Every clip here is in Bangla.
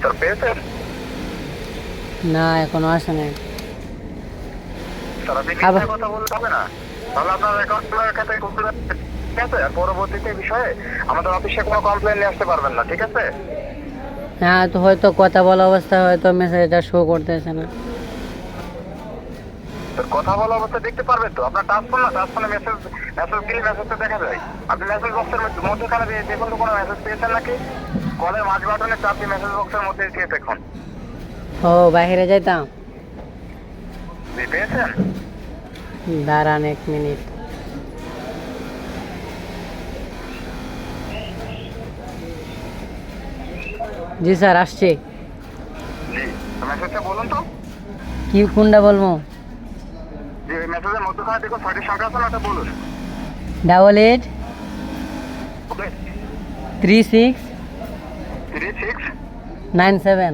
স্যার পেয়েছেন না এখনও আসে নাই। স্যার আপনি কথা বললে হবে না। তাহলে আপনার অ্যাকাউন্টের খাতে কমপ্লেন ঠিক আছে? পরবর্তীতে বিষয়ে আমাদের অফিসে কোনো কমপ্লেন নিয়ে আসতে পারবেন না ঠিক আছে? হ্যাঁ তো হয়তো কথা বলা অবস্থায় হয়তো মেসেজটা শো করতেছে না। কথা বলা অবস্থা দেখতে পারবেন তো? আপনার টাচ ফোন না? টাচ ফোনে মেসেজ মেসেজ দিলে মেসেজটা দেখা যায়। আপনি মেসেজ বক্সের মধ্যখানে দেখুন তো কোনো মেসেজ পেয়েছেন নাকি? কলের মাঝ বাটনে চাপ দিয়ে মেসেজ বক্সের মধ্যে দিয়ে দেখুন? ও বাইরে যাইতাম। পেয়েছেন দাঁড়ান এক মিনিট। জি স্যার আসছে। মেসেজটা বলুন তো। কি কোনটা বলব? যে মেসেজের মধ্যখানে দেখুন ছয়টি সংখ্যা আছে ওটা বলুন। Double eight three six three six nine seven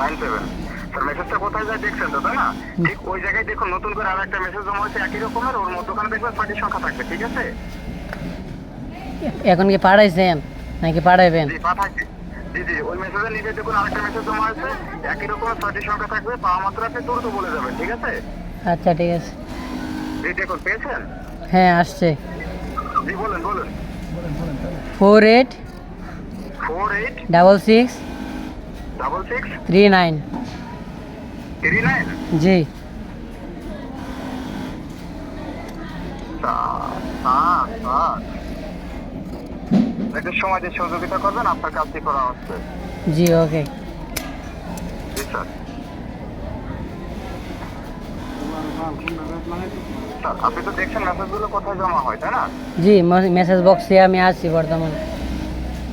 nine seven sir মেসেজটা কোথায় যায় দেখছেন তো তাই না? ঠিক ওই জায়গায় দেখুন নতুন করে আর একটা মেসেজ জমা হয়েছে একই রকমের ওর মধ্যখানে দেখবেন ছয়টি সংখ্যা থাকবে ঠিক আছে? এখন কি পাঠাইছেন? নাকি পাঠাইবেন? জি জি ওই মেসেজের নিচে দেখুন আরেকটা মেসেজ জমা হয়েছে একই রকমের ছয়টি সংখ্যা থাকবে পাওয়া মাত্র আপনি দ্রুত বলে যাবেন ঠিক আছে? আচ্ছা ঠিক আছে। জি দেখুন পেয়েছেন? হ্যাঁ আসছে। জি বলুন বলুন। Four eight four eight double six double six three nine three nine জি এদের সময় যে সহযোগিতা করবেন আপনার কাজটি করা হচ্ছে? জি ওকে জি স্যার। স্যার আপনি তো দেখছেন মেসেজগুলো কোথায় জমা হয় তাই না? জি মেসেজ বক্সে আমি আছি বর্তমান।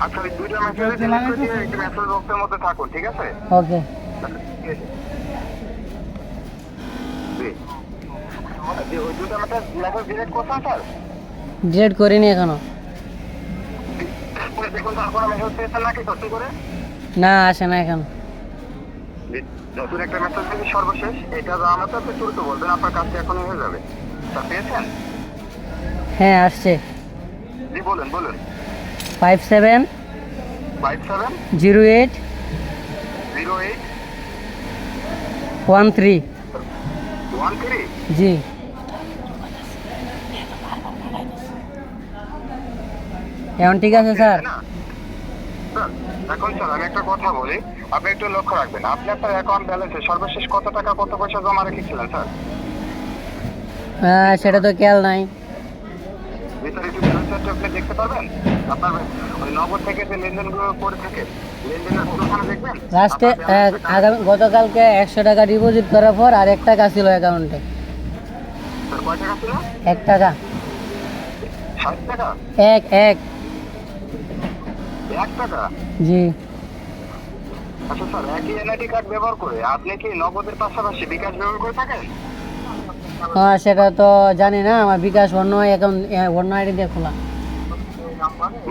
আচ্ছা ওই দুইটা মেসেজ ডিলিট করে একটি মেসেজ বক্সের মধ্যে থাকুন ঠিক আছে? ওকে। ডিলিট করিনি এখনও। না আসে না এখন। নতুন একটা মেসেজ দিবি সর্বশেষ? এটা আপনি দ্রুত বলবেন আপনার কাজটি এখনই হয়ে যাবে। স্যার পেয়েছেন? হ্যাঁ আসছে। জি বলুন বলুন। Five seven zero eight zero eight one three one three জি। এখন ঠিক আছে স্যার? স্যার, এখন স্যার আমি একটা কথা বলি। আপনি একটু লক্ষ্য রাখবেন আপনি আপনার অ্যাকাউন্ট ব্যালেন্সে সর্বশেষ কত টাকা কত পয়সা জমা রেখেছিলেন স্যার? হ্যাঁ সেটা তো খেয়াল নাই। বিস্তারিত ব্যালেন্সটা আপনি দেখতে পারবেন? আপনার ওই নগদ থেকে যে লেনদেনগুলো করে থাকে লেনদেনের পুরোখানে দেখবেন? লাস্টে আগামী গতকালকে একশো টাকা ডিপোজিট করার পর আর এক টাকা ছিল অ্যাকাউন্টে কয় টাকা ছিল? এক টাকা। ষাট টাকা? এক এক। এক টাকা? জি। আচ্ছা স্যার একই এনআইডি কার্ড ব্যবহার করে আপনি কি নগদের পাশাপাশি বিকাশ ব্যবহার করে থাকেন? সেটা তো জানি না আমার বিকাশ অন্য অ্যাকাউন্ট অন্য আইডি দিয়ে খোলা।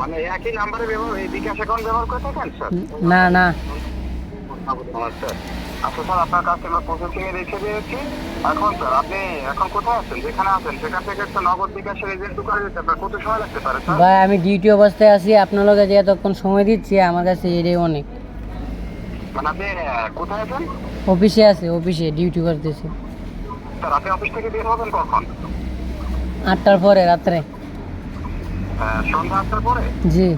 মানে একই নাম্বারে ব্যবহার এই বিকাশ অ্যাকাউন্ট ব্যবহার করে থাকেন স্যার? না না। আচ্ছা স্যার আপনার কাস্টমার প্রসেসিং এ রেখে দিয়েছি। এখন স্যার আপনি এখন কোথায় আছেন? যেখানে আছেন? সেখান থেকে একটা নগদ বিকাশের এজেন্ট করে দিতে আপনার কত সময় লাগতে পারে স্যার? ভাই আমি ডিউটি অবস্থায় আছি আপনার লগে যে এতক্ষণ সময় দিচ্ছি আমার কাছে এটাই অনেক। মানে আপনি কোথায় আছেন? অফিসে আছে অফিসে ডিউটি করতেছি। আপনি অফিস থেকে বের হবেন কখন? আটটার পরে রাত্রে। সন্ধ্যা আটটার পরে? জি।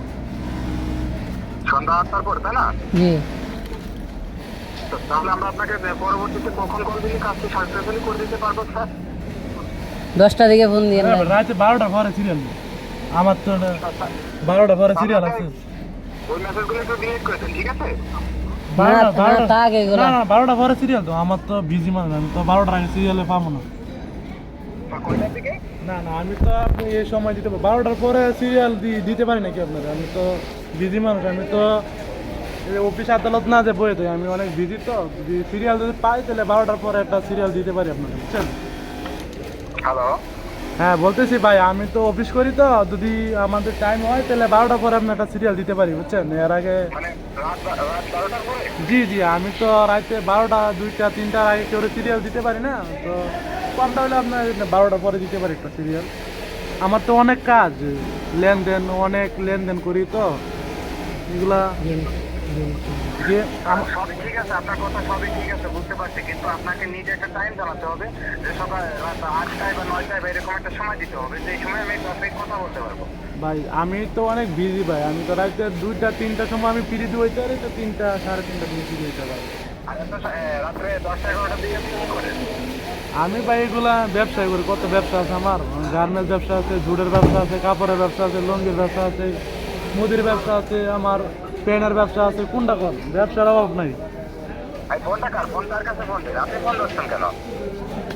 সন্ধ্যা আটটার পরে তাই না? জি। তাহলে আমরা আপনাকে পরবর্তীতে কখন কল দিলে কাজটি সাকসেসফুলি করে দিতে পারব স্যার? দশটা দিকে ফোন দিয়ে রাতে বারোটা পরে সিরিয়াল আমার তো বারোটা পরে সিরিয়াল আছে। ওই মেসেজগুলো একটু ডিলিট করে দেন ঠিক আছে? বারোটা না, আগে না না বারোটা পরে সিরিয়াল তো আমার তো বিজি মানে আমি তো বারোটার আগে সিরিয়ালে পাবো না। না না আমি তো আপনি এই সময় দিতে পারব বারোটার পরে সিরিয়াল দিতে পারি নাকি আপনার? আমি তো বিজি মানুষ আমি তো অফিস আদালত না যে বয়ে দেয় আমি অনেক বিজি তো। সিরিয়াল যদি পাই তাহলে বারোটার পরে একটা সিরিয়াল দিতে পারি আপনাকে বুঝছেন? হ্যালো হ্যাঁ বলতেছি ভাই আমি তো অফিস করি তো যদি আমাদের টাইম হয় তাহলে বারোটার পরে আপনি একটা সিরিয়াল দিতে পারি বুঝছেন? এর আগে মানে জি জি আমি তো রাতে বারোটা দুইটা তিনটার আগে কেউ সিরিয়াল দিতে পারি না তো কমটা হলে আপনার বারোটা পরে দিতে পারি একটা সিরিয়াল আমার তো অনেক কাজ লেনদেন অনেক লেনদেন করি তো এগুলা যে আম- সবই ঠিক আছে আপনার কথা সবই ঠিক আছে বুঝতে পারছি কিন্তু আপনাকে নিজে একটা টাইম জানাতে হবে যে সকাল রাত আটটায় বা নয়টায় বা এরকম একটা সময় দিতে হবে সেই সময় আমি আপনার কথা বলতে পারব। ভাই আমি তো অনেক বিজি ভাই আমি তো রাতে দুইটা তিনটার সময় আমি ফ্রি হইতে পারি তো তিনটা সাড়ে তিনটা দিকে ফ্রি হইতে পারি। আর এত রাত্রে দশটা এগারোটার দিকে আপনি কি করেন? আমি ভাই এগুলা ব্যবসায় করি কত ব্যবসা আছে আমার? গার্মেন্টস ব্যবসা আছে জুটের ব্যবসা আছে কাপড়ের ব্যবসা আছে লঙ্গির ব্যবসা আছে মুদির ব্যবসা আছে আমার পেনের ব্যবসা আছে কোনটা কর ব্যবসার অভাব নাই।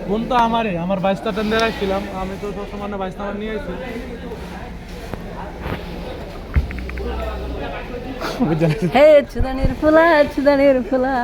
ফোন তো আমারই আমার বাইশটা টেন্ডার রাখছিলাম আমি তো সবসময় বাইশটা আমার নিয়ে আসছি হে চুদানির ফুলা চুদানির ফুলা।